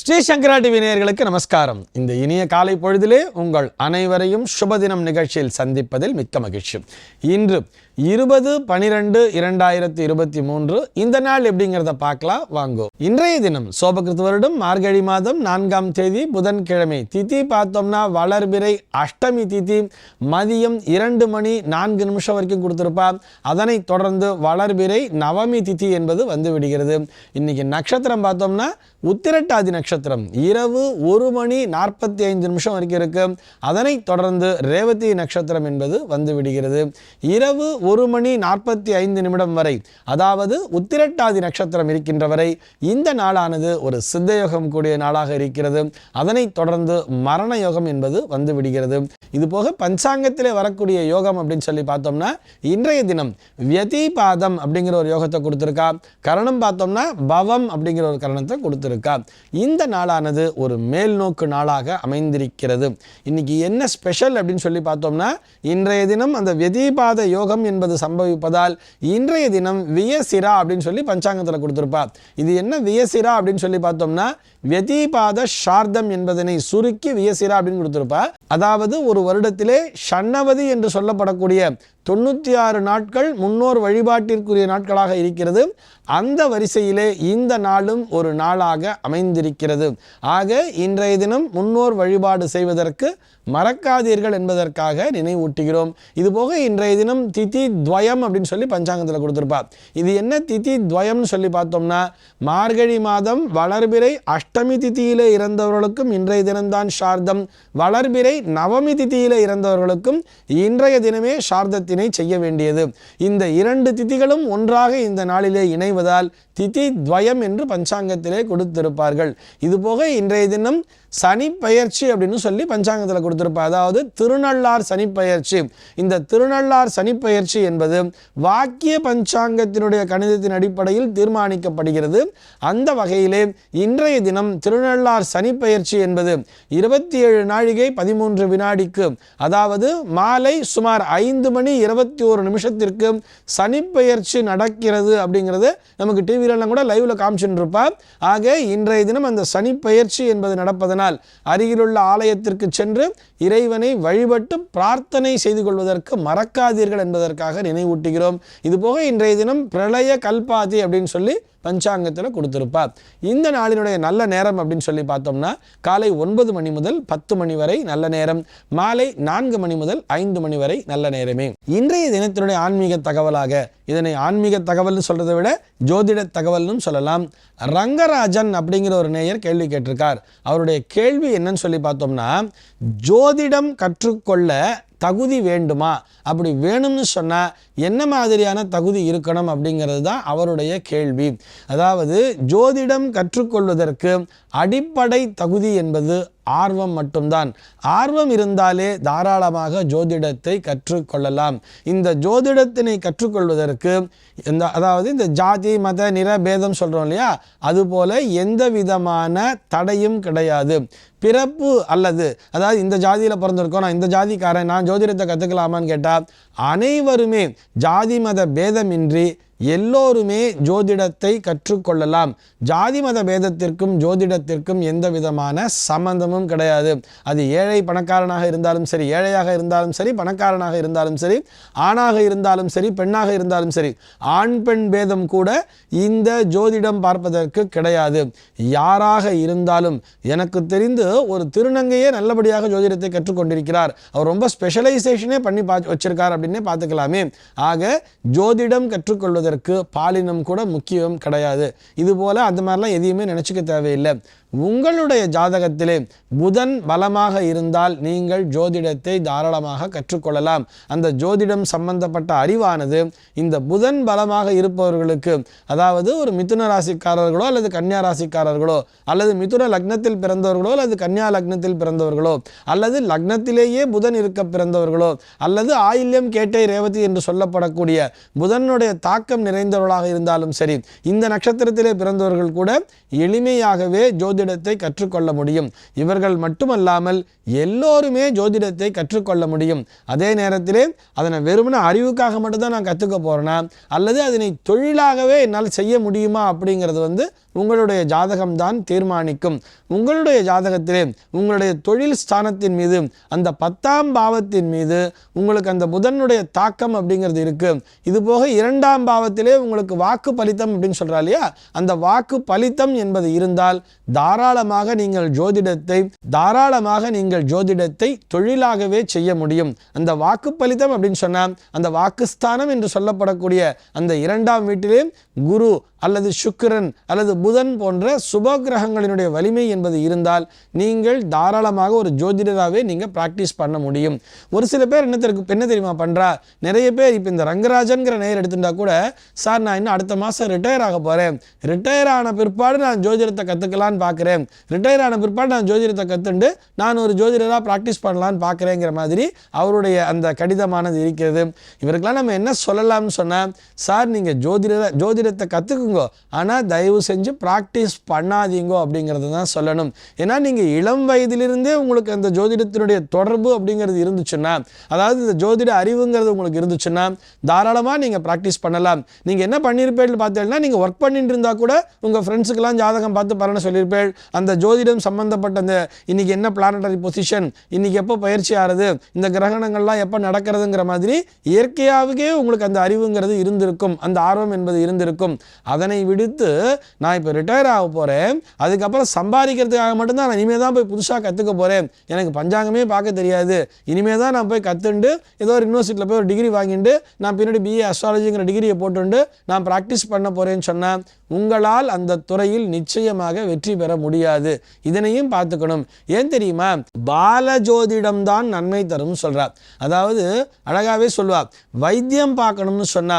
ஸ்ரீ சங்கரா TV நேயர்களுக்கு நமஸ்காரம். இந்த இனிய காலை பொழுதிலே உங்கள் அனைவரையும் சுபதினம் நிகழ்ச்சியில் சந்திப்பதில் மிக்க மகிழ்ச்சி. இன்று இருபது பனிரெண்டு இரண்டாயிரத்தி இருபத்தி மூன்று. இந்த நாள் எப்படிங்கிறத பார்க்கலாம். வாங்கோ. இன்றைய தினம் சோபகிருத்து வருடம் மார்கழி மாதம் நான்காம் தேதி புதன்கிழமை திதி பார்த்தோம்னா வளர்பிறை அஷ்டமி திதி. மதியம் இரண்டு மணி நான்கு நிமிஷம் வரைக்கும் கொடுத்துருப்பா அதனை தொடர்ந்து வளர்பிறை நவமி திதி என்பது வந்து விடுகிறது. இன்னைக்கு நட்சத்திரம் பார்த்தோம்னா உத்திரட்டாதி நட்சத்திரம். இரவு ஒரு மணி நாற்பத்தி ஐந்து நிமிஷம் வரைக்கும் இருக்கு. அதனை தொடர்ந்து ரேவதி நட்சத்திரம் என்பது வந்து விடுகிறது. இரவு ஒரு மணி நாற்பத்தி ஐந்து நிமிடம் வரை அதாவது உத்திரட்டாதி நட்சத்திரம் இருக்கின்ற வரை இந்த நாளானது ஒரு சித்தயோகம் கூடிய நாளாக இருக்கிறது. அதனைத் தொடர்ந்து மரண யோகம் என்பது வந்து விடுகிறது. இது போக பஞ்சாங்கத்திலே வரக்கூடிய யோகம் அப்படின்னு சொல்லி பார்த்தோம்னா இன்றைய தினம் வியதிபாதம் அப்படிங்கிற ஒரு யோகத்தை கொடுத்துருக்கா. கரணம் பார்த்தோம்னா பவம் அப்படிங்கிற ஒரு கரணத்தை கொடுத்துருக்கா. இந்த நாளானது ஒரு மேல்நோக்கு நாளாக அமைந்திருக்கிறது. இன்னைக்கு என்ன ஸ்பெஷல் அப்படின்னு சொல்லி பார்த்தோம்னா இன்றைய தினம் அந்த வெதிபாத யோகம் என்பது சம்பவிப்பதால் இன்றைய தினம் வியசிரா அப்படின்னு சொல்லி பஞ்சாங்கத்தில் கொடுத்துருப்பா. இது என்ன வியசிரா அப்படின்னு சொல்லி பார்த்தோம்னா வெதிபாத ஷார்தம் என்பதனை சுருக்கி வியசிரா அப்படின்னு கொடுத்துருப்பா. அதாவது ஒரு வருடத்திலே ஷண்ணவதி என்று சொல்லப்படக்கூடிய தொண்ணூற்றி ஆறு நாட்கள் முன்னோர் வழிபாட்டிற்குரிய நாட்களாக இருக்கிறது. அந்த வரிசையிலே இந்த நாளும் ஒரு நாளாக அமைந்திருக்கிறது. ஆக இன்றைய தினம் முன்னோர் வழிபாடு செய்வதற்கு மறக்காதீர்கள் என்பதற்காக நினைவூட்டுகிறோம். இதுபோக இன்றைய தினம் திதி துவயம் அப்படின்னு சொல்லி பஞ்சாங்கத்தில் கொடுத்துருப்பா இது என்ன திதி துவயம்னு சொல்லி பார்த்தோம்னா மார்கழி மாதம் வளர்பிறை அஷ்டமி திதியிலே இறந்தவர்களுக்கும் இன்றைய தினம்தான் சார்தம் வளர்பிறை நவமி திதியிலே இறந்தவர்களுக்கும் இன்றைய தினமே தானத்தினை செய்ய வேண்டியது. இந்த இரண்டு திதிகளும் ஒன்றாக இந்த நாளிலே இணைவதால் திதி துவயம் என்று பஞ்சாங்கத்திலே கொடுத்திருப்பார்கள். இதுபோக இன்றைய தினம் சனி பயிற்சி அப்படின்னு சொல்லி பஞ்சாங்கத்தில் கொடுத்திருப்பா. அதாவது திருநள்ளார் சனி பயிற்சி இந்த திருநள்ளார் சனி பயிற்சி என்பது வாக்கிய பஞ்சாங்கத்தினுடைய கணிதத்தின் அடிப்படையில் தீர்மானிக்கப்படுகிறது. அந்த வகையிலே இன்றைய தினம் திருநள்ளார் சனி பயிற்சி என்பது இருபத்தி ஏழு நாழிகை பதிமூன்று வினாடிக்கு. அதாவது மாலை சுமார் ஐந்து மணி இருபத்தி ஒரு நிமிஷத்திற்கு சனிப்பெயர்ச்சி நடக்கிறது அப்படிங்கிறது நமக்கு டிவிலெல்லாம் கூட லைவில் காமிச்சுட்டு இருப்பா ஆக இன்றைய தினம் அந்த சனிப்பெயர்ச்சி என்பது நடப்பதனால் அருகிலுள்ள ஆலயத்திற்கு சென்று இறைவனை வழிபட்டு பிரார்த்தனை செய்து கொள்வதற்கு மறக்காதீர்கள் என்பதற்காக நினைவூட்டுகிறோம். இதுபோக இன்றைய தினம் பிரளய கல்பாதி அப்படின்னு சொல்லி பஞ்சாங்கத்தில் கொடுத்துருப்பா இந்த நாளினுடைய நல்ல நேரம் அப்படின்னு சொல்லி பார்த்தோம்னா காலை ஒன்பது மணி முதல் பத்து மணி வரை நல்ல நேரம் மாலை நான்கு மணி முதல் ஐந்து மணி வரை நல்ல நேரமே. இன்றைய தினத்தினுடைய ஆன்மீக தகவலாக இதனை ஆன்மீக தகவல்னு சொல்கிறத விட ஜோதிட தகவல்னு சொல்லலாம். ரங்கராஜன் அப்படிங்கிற ஒரு நேயர் கேள்வி கேட்டிருக்கார். அவருடைய கேள்வி என்னன்னு சொல்லி பார்த்தோம்னா ஜோதிடம் கற்றுக்கொள்ள தகுதி வேண்டுமா? அப்படி வேணும்னு சொன்னால் என்ன மாதிரியான தகுதி இருக்கணும் அப்படிங்கிறது தான் அவருடைய கேள்வி. அதாவது ஜோதிடம் கற்றுக்கொள்வதற்கு அடிப்படை தகுதி என்பது ஆர்வம் மட்டும்தான். ஆர்வம் இருந்தாலே தாராளமாக ஜோதிடத்தை கற்றுக்கொள்ளலாம். இந்த ஜோதிடத்தினை கற்றுக்கொள்வதற்கு இந்த அதாவது இந்த ஜாதி மத நிற பேதம் சொல்கிறோம் இல்லையா? அதுபோல் எந்த விதமான தடையும் கிடையாது. பிறப்பு அல்லது அதாவது இந்த ஜாதியில் பிறந்திருக்கோம் நான் இந்த ஜாதிக்காரன் நான் ஜோதிடத்தை கற்றுக்கலாமான்னு கேட்டால் அனைவருமே ஜாதி மத பேதமின்றி எல்லோருமே ஜோதிடத்தை கற்றுக்கொள்ளலாம். ஜாதி மத பேதத்திற்கும் ஜோதிடத்திற்கும் எந்த விதமான சம்பந்தமும் கிடையாது. அது ஏழை பணக்காரனாக இருந்தாலும் சரி ஏழையாக இருந்தாலும் சரி பணக்காரனாக இருந்தாலும் சரி ஆணாக இருந்தாலும் சரி பெண்ணாக இருந்தாலும் சரி ஆண் பெண் பேதம் கூட இந்த ஜோதிடம் பார்ப்பதற்கு கிடையாது. யாராக இருந்தாலும் எனக்கு தெரிந்து ஒரு திருநங்கையே நல்லபடியாக ஜோதிடத்தை கற்றுக்கொண்டிருக்கிறார். அவர் ரொம்ப ஸ்பெஷலைசேஷனே பண்ணி பா வச்சிருக்கார் அப்படின்னே பார்த்துக்கலாமே. ஆக ஜோதிடம் கற்றுக்கொள்வதற்கு பாலினம் கூட முக்கியம் கிடையாது. இதுபோல் அந்த மாதிரிலாம் எதையுமே நினச்சிக்க தேவையில்லை. உங்களுடைய ஜாதகத்திலே புதன் பலமாக இருந்தால் நீங்கள் ஜோதிடத்தை தாராளமாக கற்றுக்கொள்ளலாம். அந்த ஜோதிடம் சம்பந்தப்பட்ட அறிவானது இந்த புதன் பலமாக இருப்பவர்களுக்கு அதாவது ஒரு மிதுன ராசிக்காரர்களோ அல்லது கன்னியா ராசிக்காரர்களோ அல்லது மிதுன லக்னத்தில் பிறந்தவர்களோ அல்லது கன்னியா லக்னத்தில் பிறந்தவர்களோ அல்லது லக்னத்திலேயே புதன் இருக்க பிறந்தவர்களோ அல்லது ஆயில்யம் கேட்டை ரேவதி என்று சொல்லப்படக்கூடிய புதனுடைய தாக்கம் நிறைந்தவர்களாக இருந்தாலும் சரி இந்த நட்சத்திரத்திலே பிறந்தவர்கள் கூட எளிமையாகவே ஜோதி ஜோதிடத்தை கற்றுக்கொள்ள முடியும். இவர்கள் மட்டுமல்லாமல் எல்லோருமே ஜோதிடத்தை கற்றுக்கொள்ள முடியும். அதே நேரத்திலே அதனை வெறுமன அறிவுக்காக மட்டும்தான் நான் கற்றுக்க போகிறேன்னா அல்லது அதனை தொழிலாகவே என்னால் செய்ய முடியுமா அப்படிங்கிறது வந்து உங்களுடைய ஜாதகம்தான் தீர்மானிக்கும். உங்களுடைய ஜாதகத்திலே உங்களுடைய தொழில் ஸ்தானத்தின் மீது அந்த பத்தாம் பாவத்தின் மீது உங்களுக்கு அந்த புதனுடைய தாக்கம் அப்படிங்கிறது இருக்குது இது போக இரண்டாம் பாவத்திலே உங்களுக்கு வாக்கு பலித்தம் அப்படின்னு சொல்கிறா இல்லையா? அந்த வாக்கு பலித்தம் என்பது இருந்தால் தாராளமாக நீங்கள் ஜோதிடத்தை தாராளமாக நீங்கள் ஜோதிடத்தை தொழிலாகவே செய்ய முடியும். அந்த வாக்கு பலித்தம் அப்படின்னு சொன்னால் அந்த வாக்குஸ்தானம் என்று சொல்லப்படக்கூடிய அந்த இரண்டாம் வீட்டிலே குரு அல்லது சுக்கிரன் அல்லது புதன் போன்ற சுப கிரகங்களினுடைய வலிமை என்பது இருந்தால் நீங்கள் தாராளமாக ஒரு ஜோதிடராகவே நீங்கள் ப்ராக்டிஸ் பண்ண முடியும். ஒரு சில பேர் என்ன என்ன தெரியுமா பண்ணுறா நிறைய பேர் இப்போ இந்த ரங்கராஜன்கிற நேர் எடுத்துட்டா கூட சார் நான் இன்னும் அடுத்த மாதம் ரிட்டையர் ஆக போகிறேன் ரிட்டையர் ஆன பிற்பாடு நான் ஜோதிடத்தை கற்றுக்கலான்னு பார்க்குறேன் ரிட்டையர் ஆன பிற்பாடு நான் ஜோதிடத்தை கற்றுண்டு நான் ஒரு ஜோதிடராக ப்ராக்டிஸ் பண்ணலான்னு பார்க்குறேங்கிற மாதிரி அவருடைய அந்த கடிதமானது இருக்கிறது. இவருக்கெல்லாம் நம்ம என்ன சொல்லலாம்னு சொன்னால் சார் நீங்கள் ஜோதிட ஜோதிடத்தை கற்றுக்குங்க ஆனால் தயவு செஞ்சு ப்ராக்டிஸ் பண்ணாதீங்கோ அப்படிங்கிறது தான் சொல்லணும். ஏன்னா நீங்கள் இளம் வயதிலிருந்தே உங்களுக்கு அந்த ஜோதிடத்தினுடைய தொடர்பு அப்படிங்கிறது இருந்துச்சுன்னா அதாவது இந்த ஜோதிட அறிவுங்கிறது உங்களுக்கு இருந்துச்சுன்னா தாராளமாக நீங்கள் ப்ராக்டிஸ் பண்ணலாம். நீங்கள் என்ன பண்ணியிருப்பேன்னு பார்த்தீங்கன்னா நீங்கள் ஒர்க் பண்ணிட்டு இருந்தால் கூட உங்கள் ஃப்ரெண்ட்ஸுக்கெல்லாம் ஜாதகம் பார்த்து பலனை சொல்லியிருப்பேள் அந்த ஜோதிடம் சம்மந்தப்பட்ட அந்த இன்னைக்கு என்ன பிளானட்டரி பொசிஷன் இன்னைக்கு எப்போ பயிற்சி ஆறுது இந்த கிரகணங்கள்லாம் எப்போ நடக்கிறதுங்கிற மாதிரி இயற்கையாகவே உங்களுக்கு அந்த அறிவுங்கிறது இருந்திருக்கும். அந்த ஆர்வம் என்பது இருந்திருக்கும். அதனை விடுத்து நான் இப்போ ரிட்டையர் ஆக போகிறேன் அதுக்கப்புறம் சம்பாதிக்கிறதுக்காக மட்டும்தான் நான் இனிமேல் தான் போய் புதுசாக கற்றுக்க போகிறேன் எனக்கு பஞ்சாங்கமே பார்க்க தெரியாது. இனிமேல் தான் நான் போய் கற்றுண்டு ஏதோ ஒரு யூனிவர்சிட்டியில் போய் ஒரு டிகிரி வாங்கிட்டு நான் பின்னாடி பிஏ அஸ்ட்ராலஜிங்கிற டிகிரியை போட்டுண்டு நான் ப்ராக்டிஸ் பண்ண போகிறேன்னு சொன்னால் உங்களால் அந்த துறையில் நிச்சயமாக வெற்றி பெற முடியாது. இதனையும் பார்த்துக்கணும். ஏன் தெரியுமா? பாலஜோதிடம் தான் நன்மை தரும் சொல்கிறார் அதாவது அழகாகவே சொல்லுவார் வைத்தியம் பார்க்கணும்னு சொன்னா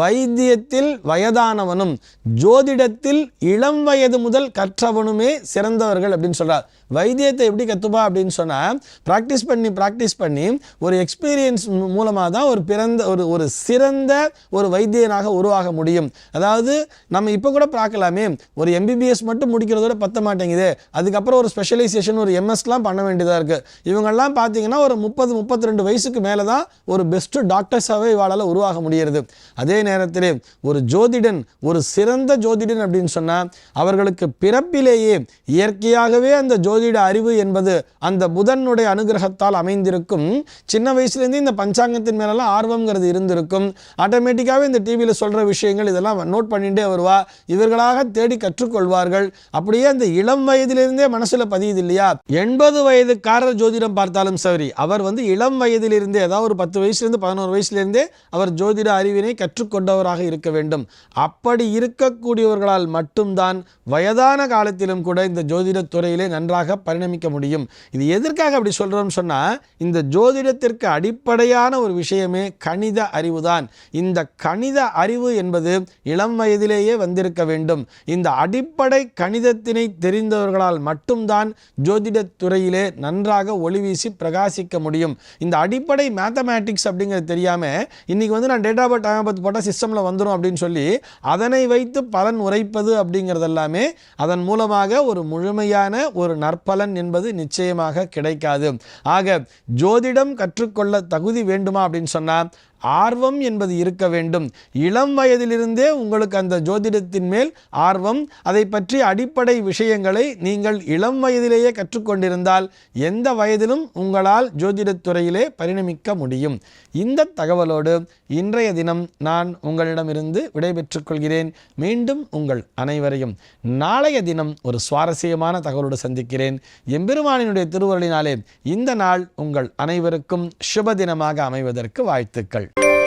வைத்தியத்தில் வயதானவனும் ஜோதிடத்தில் இளம் வயது முதல் கற்றவனுமே சிறந்தவர்கள் அப்படின்னு சொல்கிறார் வைத்தியத்தை எப்படி கற்றுப்பா அப்படின்னு சொன்னால் ப்ராக்டிஸ் பண்ணி ப்ராக்டிஸ் பண்ணி ஒரு எக்ஸ்பீரியன்ஸ் மூலமாக தான் ஒரு பிறந்த ஒரு ஒரு சிறந்த ஒரு வைத்தியனாக உருவாக முடியும். அதாவது நம்ம இப்போ கூட பார்க்கலாமே ஒரு எம்பிபிஎஸ் மட்டும் முடிக்கிறதோட பத்த மாட்டேங்குது. அதுக்கப்புறம் ஒரு ஸ்பெஷலைசேஷன் ஒரு எம்எஸ்லாம் பண்ண வேண்டியதாக இருக்குது இவங்கெல்லாம் பார்த்தீங்கன்னா ஒரு முப்பது முப்பத்தி ரெண்டு வயசுக்கு மேலே தான் ஒரு பெஸ்ட்டு டாக்டர்ஸாகவே இவாளால் உருவாக முடிகிறது அதே நேரத்தில் ஒரு ஜோதிடன் ஒரு சிறந்த ஜோதிடன் அப்படின்னு சொன்னால் அவர்களுக்கு பிறப்பிலேயே இயற்கையாகவே அந்த ஜோதிட அறிவு என்பது அந்த புதனுடைய அனுகிரகத்தால் அமைந்திருக்கும். சின்ன வயசுலேருந்தே இந்த பஞ்சாங்கத்தின் மேலெல்லாம் ஆர்வங்கிறது இருந்திருக்கும். ஆட்டோமேட்டிக்காகவே இந்த டிவியில் சொல்கிற விஷயங்கள் இதெல்லாம் நோட் பண்ணிகிட்டே வருவா. இவர்களாக தேடி கற்றுக்கொள்வார்கள். அப்படியே அந்த இளம் வயதிலிருந்தே மனசில் பதியுது இல்லையா? எண்பது வயதுக்காரர் ஜோதிடம் பார்த்தாலும் சரி அவர் வந்து இளம் வயதிலிருந்தே அதாவது ஒரு பத்து வயசுலேருந்து பதினோரு வயசுலேருந்தே அவர் ஜோதிட அறிவினை கற்றுக்கொண்டவராக இருக்க வேண்டும். அப்படி இருக்கக்கூடியவர்களால் மட்டும்தான் வயதான காலத்திலும் கூட இந்த ஜோதிடத்துறையிலே நன்றாக பரிணமிக்க முடியும். இது எதற்காக அப்படி சொல்கிறோம்னு சொன்னால் இந்த ஜோதிடத்திற்கு அடிப்படையான ஒரு விஷயமே கணித அறிவு தான் இந்த கணித அறிவு என்பது இளம் வயதிலேயே வந்திருக்க வேண்டும். இந்த அடிப்படை கணிதத்தினை தெரிந்தவர்களால் மட்டும்தான் ஜோதிடத்துறையிலே துறையிலே நன்றாக ஒளிவீசி பிரகாசிக்க முடியும். இந்த அடிப்படை மேத்தமேட்டிக்ஸ் அப்படிங்கிறது தெரியாமல் இன்றைக்கி வந்து நான் டேட்டா ஆஃப் பர்த் போட்டால் சிஸ்டமில் வந்துடும் அப்படின்னு சொல்லி அதனை வைத்து பலன் உரைப்பது அப்படிங்கிறதெல்லாமே அதன் மூலமாக ஒரு முழுமையான ஒரு நற்பலன் என்பது நிச்சயமாக கிடைக்காது. ஆக ஜோதிடம் கற்றுக்கொள்ள தகுதி வேண்டுமா அப்படின்னு சொன்னால் ஆர்வம் என்பது இருக்க வேண்டும். இளம் வயதிலிருந்தே உங்களுக்கு அந்த ஜோதிடத்தின் மேல் ஆர்வம். அதை பற்றி அடிப்படை விஷயங்களை நீங்கள் இளம் வயதிலேயே கற்றுக்கொண்டிருந்தால் எந்த வயதிலும் உங்களால் ஜோதிடத் துறையிலே பரிணமிக்க முடியும். இந்த தகவலோடு இன்றைய தினம் நான் உங்களிடமிருந்து விடைபெற்றுக் கொள்கிறேன். மீண்டும் உங்கள் அனைவரையும் நாளைய தினம் ஒரு சுவாரஸ்யமான தகவலோடு சந்திக்கிறேன். எம்பெருமானினுடைய திருவருளினாலே இந்த நாள் உங்கள் அனைவருக்கும் சுப தினமாக அமைவதற்கு வாழ்த்துக்கள். Bye.